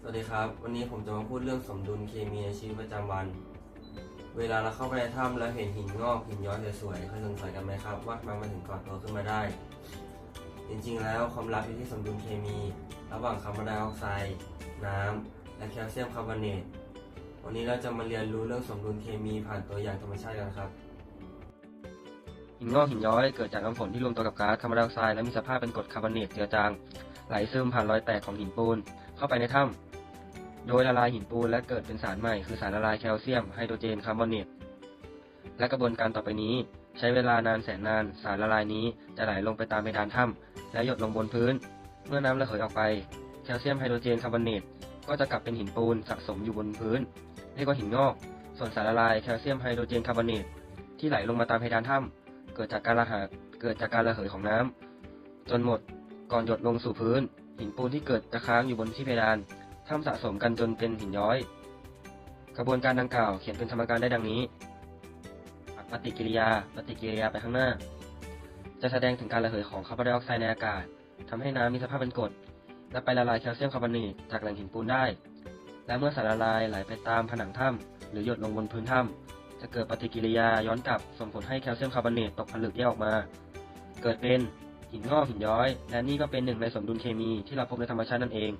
สวัสดีครับ วันนี้ผมจะมาพูดเรื่องสมดุลเคมีในชีวิตประจำวัน เวลาเราเข้าไปในถ้ำแล้วเห็นหินงอกหินย้อยสวยๆเคยสงสัยกันไหมครับ ว่าทำไมมันถึงก่อตัวขึ้นมาได้ จริงๆ แล้วความลับอยู่ที่สมดุลเคมี ระหว่างคาร์บอนไดออกไซด์น้ำและแคลเซียมคาร์บอเนตวันนี้เราจะมาเรียนรู้เรื่องสมดุลเคมีผ่านตัวอย่างธรรมชาติกันครับหินงอกหินย้อยเกิดจากน้ำฝนที่รวมตัวกับก๊าซคาร์บอนไดออกไซด์และมีสภาพเป็นกรดคาร์บอเนตเจือจางไหลซึมผ่านรอยแตกของหินปูนเข้าไปในถ้ำ โดยละลายหินปูนและเกิดเป็นสารใหม่คือสารละลายแคลเซียมไฮโดรเจนคาร์บอเนตและกระบวนการต่อไปนี้ ใช้เวลานานแสนนาน สารละลายนี้จะไหลลงไปตามเพดานถ้ำและหยดลงบนพื้น เมื่อน้ำระเหยออกไปแคลเซียมไฮโดรเจนคาร์บอเนตก็จะกลับเป็นหินปูนสะสมอยู่บนพื้นเรียกว่าหินงอก ส่วนสารละลายแคลเซียมไฮโดรเจนคาร์บอเนตที่ไหลลงมาตามเพดานถ้ำเกิดจากการระหะเกิดจากการระเหยของน้ำจนหมดก่อนหยดลงสู่พื้น หินปูนที่เกิดจะค้างอยู่บนที่เพดาน ทำสะสมกันจนเป็นหินย้อย กระบวนการดังกล่าวเขียนเป็นสมการได้ดังนี้ปฏิกิริยา ปฏิกิริยาไปข้างหน้า จะแสดงถึงการระเหยของคาร์บอนไดออกไซด์ในอากาศทำให้น้ำมีสภาพเป็นกรดและไปละลายแคลเซียมคาร์บอเนตจากแหล่งหินปูนได้ และเมื่อสารละลายไหลไปตามผนังถ้ำหรือหยดลงบนพื้นถ้ำจะเกิดปฏิกิริยาย้อนกลับส่งผลให้แคลเซียมคาร์บอเนตตกผลึกแยกออกมา เกิดเป็นหินงอกหินย้อย และนี่ก็เป็นหนึ่งในสมดุลเคมีที่เราพบในธรรมชาตินั่นเอง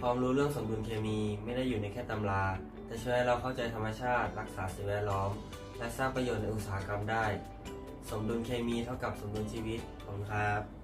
ความรู้เรื่องสมดุลเคมีไม่ได้อยู่ในแค่ตำรา แต่ช่วยให้เราเข้าใจธรรมชาติ รักษาสิ่งแวดล้อม และสร้างประโยชน์ในอุตสาหกรรมได้ สมดุลเคมีเท่ากับสมดุลชีวิต ขอบคุณครับ